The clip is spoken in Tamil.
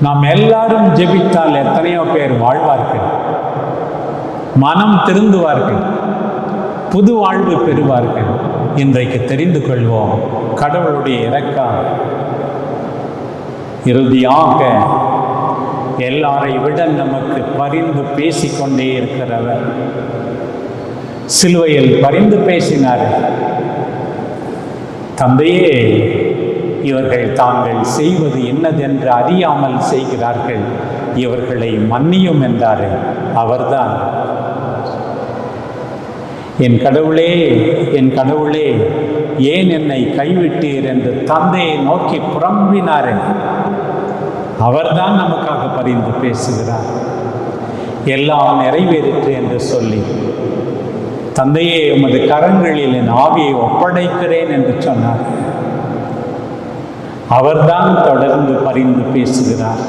நாம் எல்லாரும் ஜெபித்தால் எத்தனையோ பேர் வாழ்வார்கள். மனம் திருந்துவார்கள். புது வாழ்வு பெறுவார்கள். இன்றைக்கு தெரிந்து கொள்வோம். கடவுளுடைய இறக்கம் இறுதியாக எல்லாரை விட நமக்கு பரிந்து பேசிக்கொண்டே இருக்கிறவர். சிலுவையில் பரிந்து பேசினார். தந்தையே இவர்கள் தாங்கள் செய்வது என்னதென்று அறியாமல் செய்கிறார்கள். இவர்களை மன்னியும் என்றார். அவர்தான். என் கடவுளே என் கடவுளே ஏன் என்னை கைவிட்டீர் என்று தந்தையை நோக்கி புறம்பினாரே. அவர்தான் நமக்காக பரிந்து பேசுகிறார். எல்லாம் நிறைவேறிற்று என்று சொல்லி தந்தையே உமது கரங்களில் என் ஆவியை ஒப்படைக்கிறேன் என்று சொன்னார். அவர்தான் தொடர்ந்து பரிந்து பேசுகிறார்.